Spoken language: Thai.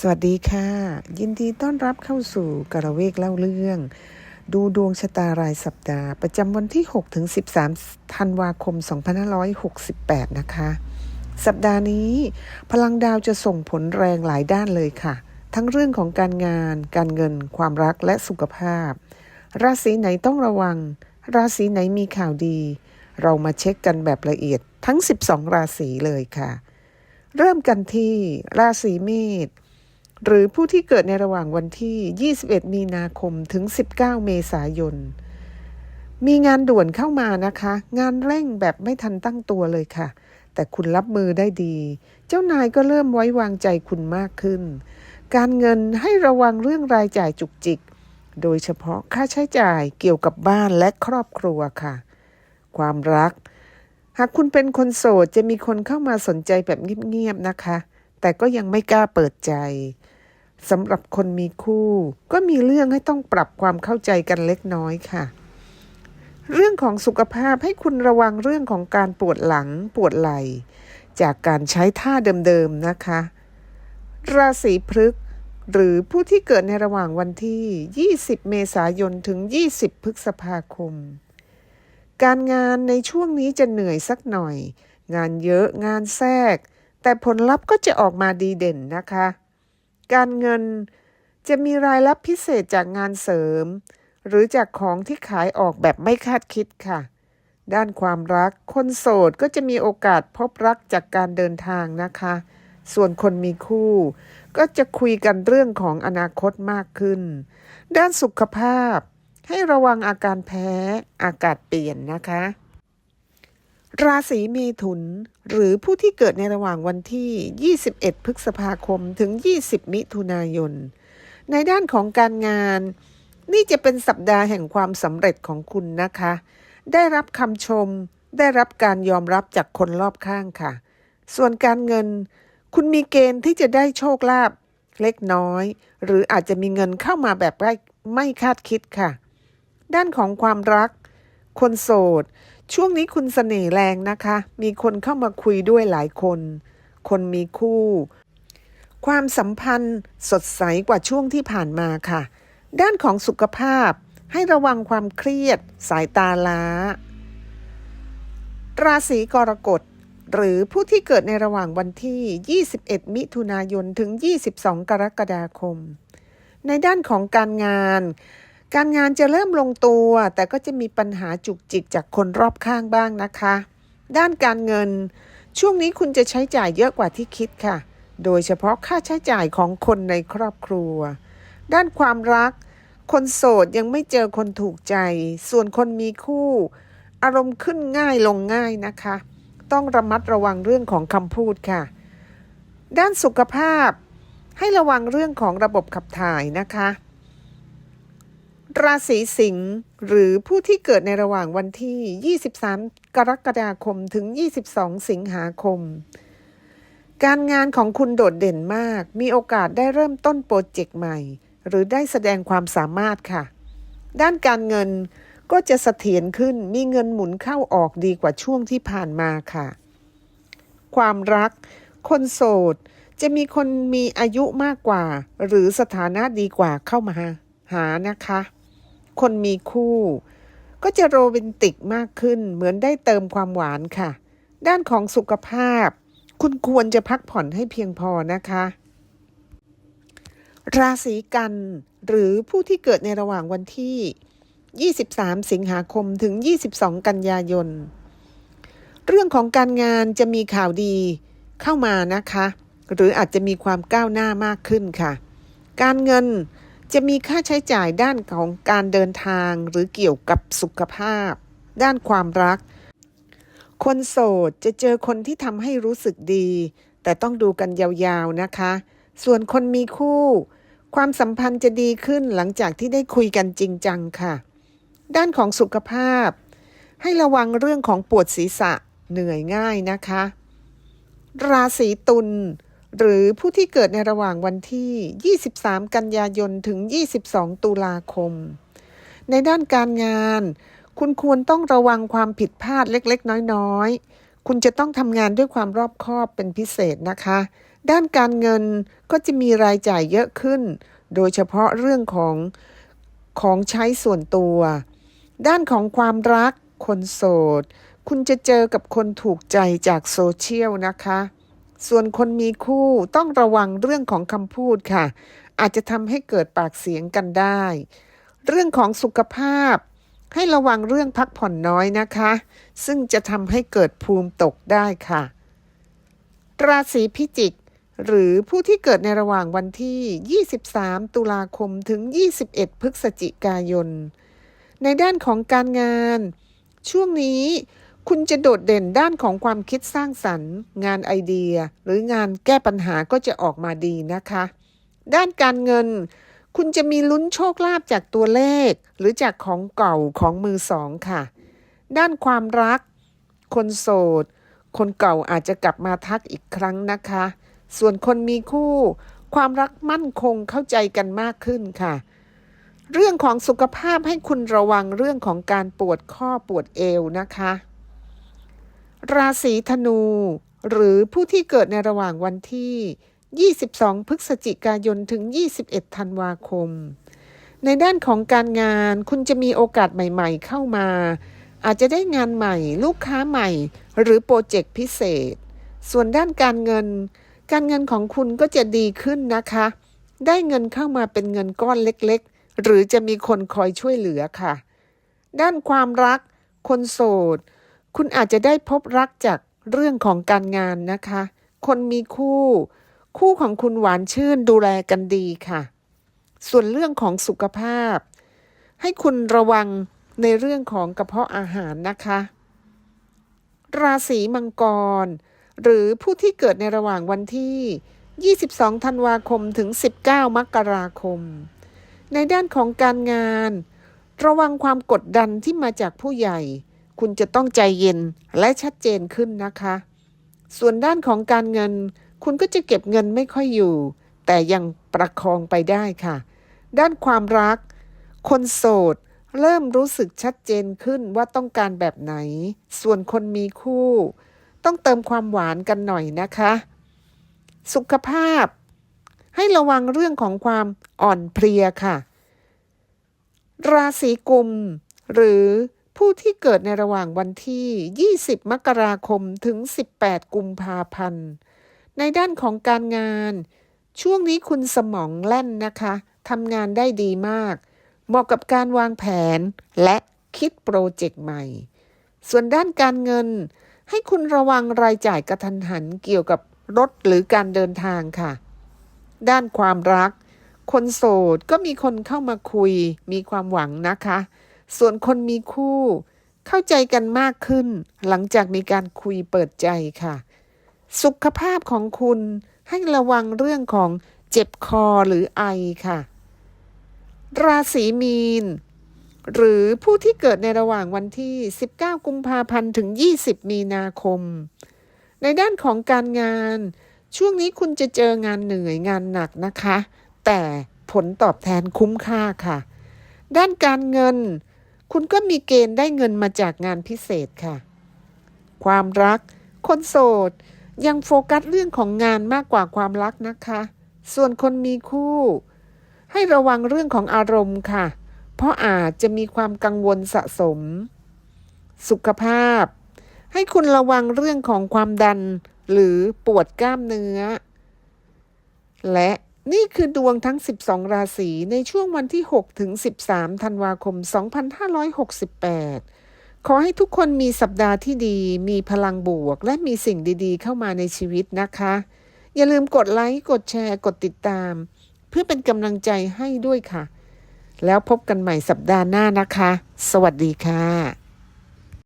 สวัสดีค่ะ ยินดีต้อนรับเข้าสู่กระเวกเล่าเรื่อง ดูดวงชะตารายสัปดาห์ ประจำวันที่ 6 ถึง 13 ธันวาคม 2568 นะคะ สัปดาห์นี้ พลังดาวจะส่งผลแรงหลายด้านเลยค่ะ ทั้งเรื่องของการงาน การเงิน ความรักและสุขภาพ ราศีไหนต้องระวัง ราศีไหนมีข่าวดี เรามาเช็คกันแบบละเอียดทั้ง 12 ราศีเลยค่ะ เริ่มกันที่ราศีเมษ หรือผู้ที่เกิดในระหว่างวันที่ 21 มีนาคมถึง 19 เมษายน มีงานด่วนเข้ามานะคะ งานเร่งแบบไม่ทันตั้งตัวเลยค่ะ แต่คุณรับมือได้ดี เจ้านายก็เริ่มไว้วางใจคุณมากขึ้น การเงินให้ระวังเรื่องรายจ่ายจุกจิก โดยเฉพาะค่าใช้จ่ายเกี่ยวกับบ้านและครอบครัวค่ะ ความรัก หากคุณเป็นคนโสดจะมีคนเข้ามาสนใจแบบเงียบๆนะคะแต่ก็ยังไม่กล้าเปิดใจ สำหรับคนมีคู่ ก็มีเรื่องให้ต้องปรับความเข้าใจกันเล็กน้อยค่ะ เรื่องของสุขภาพให้คุณระวังเรื่องของการปวดหลังปวดไหล่ จากการใช้ท่าเดิมๆนะคะ ราศีพฤกษ์หรือผู้ที่เกิดในระหว่างวันที่ 20 เมษายนถึง 20 พฤษภาคม การงานในช่วงนี้จะเหนื่อยสักหน่อย งานเยอะงานแทรก แต่ผลลัพธ์ก็จะออกมาดีเด่นนะคะ การเงินจะมีรายรับพิเศษจากงานเสริม หรือจากของที่ขายออกแบบไม่คาดคิดค่ะ ด้านความรัก คนโสดก็จะมีโอกาสพบรักจากการเดินทางนะคะ ส่วนคนมีคู่ ก็จะคุยกันเรื่องของอนาคตมากขึ้น ด้านสุขภาพ ให้ระวังอาการแพ้อากาศเปลี่ยนนะคะ ราศีเมถุน หรือผู้ที่เกิดในระหว่างวันที่ 21 พฤษภาคมถึง 20 มิถุนายน ในด้านของการงาน นี่จะเป็นสัปดาห์แห่งความสำเร็จของคุณนะคะ ได้รับคำชม ได้รับการยอมรับจากคนรอบข้างค่ะ ส่วนการเงิน คุณมีเกณฑ์ที่จะได้โชคลาภเล็กน้อย หรืออาจจะมีเงินเข้ามาแบบไม่ไม่คาดคิดค่ะ ด้านของความรัก คนโสด ช่วงนี้คุณเสน่ห์แรงนะคะ มีคนเข้ามาคุยด้วยหลายคน คนมีคู่ ความสัมพันธ์สดใสกว่าช่วงที่ผ่านมาค่ะ ด้านของสุขภาพให้ระวังความเครียด สายตาล้า ราศีกรกฎหรือผู้ที่เกิดในระหว่างวันที่ 21 มิถุนายน ถึง 22 กรกฎาคม ในด้านของการงาน การงานจะเริ่มลงตัว แต่ก็จะมีปัญหาจุกจิกจากคนรอบข้างบ้างนะคะ ด้านการเงิน ช่วงนี้คุณจะใช้จ่ายเยอะกว่าที่คิดค่ะ โดยเฉพาะค่าใช้จ่ายของคนในครอบครัว ด้านความรัก คนโสดยังไม่เจอคนถูกใจ ส่วนคนมีคู่ อารมณ์ขึ้นง่ายลงง่ายนะคะ ต้องระมัดระวังเรื่องของคำพูดค่ะ ด้านสุขภาพ ให้ระวังเรื่องของระบบขับถ่ายนะคะ ราศีสิงห์หรือผู้ที่เกิดในระหว่างวันที่ 23 กรกฎาคมถึง 22 สิงหาคม การงานของคุณโดดเด่นมาก มีโอกาสได้เริ่มต้นโปรเจกต์ใหม่ หรือได้แสดงความสามารถค่ะ ด้านการเงินก็จะเสถียรขึ้นมีเงินหมุนเข้าออกดีกว่าช่วงที่ผ่านมาค่ะ ความรัก คนโสด จะมีคนมีอายุมากกว่า หรือสถานะดีกว่าเข้ามาหานะคะ คนมีคู่ ก็จะโรแมนติกมากขึ้น เหมือนได้เติมความหวานค่ะ ด้านของสุขภาพ คุณควรจะพักผ่อนให้เพียงพอนะคะ ราศีกัน หรือผู้ที่เกิดในระหว่างวันที่ 23 สิงหาคมถึง 22 กันยายน เรื่องของการงานจะมีข่าวดีเข้ามานะคะ หรืออาจจะมีความก้าวหน้ามากขึ้นค่ะ การเงิน จะมีค่าใช้จ่ายด้านของการเดินทางหรือเกี่ยวกับสุขภาพ ด้านความรัก คนโสดจะเจอคนที่ทำให้รู้สึกดี แต่ต้องดูกันยาวๆนะคะ ส่วนคนมีคู่ ความสัมพันธ์จะดีขึ้นหลังจากที่ได้คุยกันจริงจังค่ะ ด้านของสุขภาพ ให้ระวังเรื่องของปวดศีรษะเหนื่อยง่ายนะคะ ราศีตุล หรือผู้ที่เกิดในระหว่างวันที่ 23 กันยายน ถึง 22 ตุลาคม ในด้านการงาน คุณควรต้องระวังความผิดพลาดเล็กๆ น้อยๆ คุณจะต้องทำงานด้วยความรอบคอบเป็นพิเศษนะคะ ด้านการเงินก็จะมีรายจ่ายเยอะขึ้น โดยเฉพาะเรื่องของของใช้ส่วนตัว ด้านของความรัก คนโสด คุณจะเจอกับคนถูกใจจากโซเชียลนะคะ ส่วนคนมีคู่ต้องระวังเรื่องของคำพูดค่ะ อาจจะทำให้เกิดปากเสียงกันได้ เรื่องของสุขภาพ ให้ระวังเรื่องพักผ่อนน้อยนะคะ ซึ่งจะทำให้เกิดภูมิตกได้ค่ะ ราศีพิจิก หรือผู้ที่เกิดในระหว่างวันที่ 23 ตุลาคมถึง 21 พฤศจิกายน ในด้านของการงาน ช่วงนี้ คุณจะโดดเด่นด้านของความคิดสร้างสรรค์ งานไอเดีย หรืองานแก้ปัญหาก็จะออกมาดีนะคะ ด้านการเงิน คุณจะมีลุ้นโชคลาภจากตัวเลข หรือจากของเก่าของมือสองค่ะ ด้านความรัก คนโสด คนเก่าอาจจะกลับมาทักอีกครั้งนะคะ ส่วนคนมีคู่ ความรักมั่นคงเข้าใจกันมากขึ้นค่ะ เรื่องของสุขภาพให้คุณระวังเรื่องของการปวดข้อปวดเอวนะคะ ราศีธนู หรือผู้ที่เกิดในระหว่างวันที่ 22 พฤศจิกายนถึง 21 ธันวาคม ในด้านของการงานคุณจะมีโอกาสใหม่ๆเข้ามา อาจจะได้งานใหม่ ลูกค้าใหม่ หรือโปรเจกต์พิเศษ ส่วนด้านการเงิน การเงินของคุณก็จะดีขึ้นนะคะ ได้เงินเข้ามาเป็นเงินก้อนเล็กๆ หรือจะมีคนคอยช่วยเหลือค่ะ ด้านความรัก คนโสด คุณอาจจะได้พบรักจากเรื่องของการงานนะคะ คนมีคู่ คู่ของคุณหวานชื่นดูแลกันดีค่ะ ส่วนเรื่องของสุขภาพ ให้คุณระวังในเรื่องของกระเพาะอาหารนะคะ ราศีมังกร หรือผู้ที่เกิดในระหว่างวันที่ 22 ธันวาคมถึง 19 มกราคม ในด้านของการงาน ระวังความกดดันที่มาจากผู้ใหญ่ คุณจะต้องใจเย็นและชัดเจนขึ้นนะคะ ส่วนด้านของการเงิน คุณก็จะเก็บเงินไม่ค่อยอยู่ แต่ยังประคองไปได้ค่ะ ด้านความรัก คนโสด เริ่มรู้สึกชัดเจนขึ้นว่าต้องการแบบไหน ส่วนคนมีคู่ ต้องเติมความหวานกันหน่อยนะคะ สุขภาพ ให้ระวังเรื่องของความอ่อนเพลียค่ะ ราศีกุมหรือ ผู้ที่เกิดในระหว่างวันที่ 20 มกราคมถึง 18 กุมภาพันธ์ ในด้านของการงาน ช่วงนี้คุณสมองแล่นนะคะทำงานได้ดีมาก เหมาะกับการวางแผนและคิดโปรเจกต์ใหม่ ส่วนด้านการเงิน ให้คุณระวังรายจ่ายกระทันหันเกี่ยวกับรถหรือการเดินทางค่ะ ด้านความรัก คนโสดก็มีคนเข้ามาคุย มีความหวังนะคะ ส่วนคนมีคู่ เข้าใจกันมากขึ้น หลังจากมีการคุยเปิดใจค่ะ สุขภาพของคุณให้ระวังเรื่องของเจ็บคอหรือไอค่ะ ราศีมีน หรือผู้ที่เกิดในระหว่างวันที่ 19 กุมภาพันธ์ถึง 20 มีนาคม ในด้านของการงาน ช่วงนี้คุณจะเจองานเหนื่อยงานหนักนะคะ แต่ผลตอบแทนคุ้มค่าค่ะ ด้านการเงิน คุณก็มีเกณฑ์ได้เงินมาจากงานพิเศษค่ะ ความรัก คนโสด ยังโฟกัสเรื่องของงานมากกว่าความรักนะคะ ส่วนคนมีคู่ ให้ระวังเรื่องของอารมณ์ค่ะ เพราะอาจจะมีความกังวลสะสม สุขภาพ ให้คุณระวังเรื่องของความดันหรือปวดกล้ามเนื้อ และ นี่คือดวงทั้ง 12 ราศีในช่วงวันที่ 6 ถึง 13 ธันวาคม 2568 ขอให้ทุกคนมีสัปดาห์ที่ดี มีพลังบวก และมีสิ่งดีๆ เข้ามาในชีวิตนะคะ อย่าลืมกดไลค์ กดแชร์ กดติดตาม เพื่อเป็นกำลังใจให้ด้วยค่ะ แล้วพบกันใหม่สัปดาห์หน้านะคะ สวัสดีค่ะ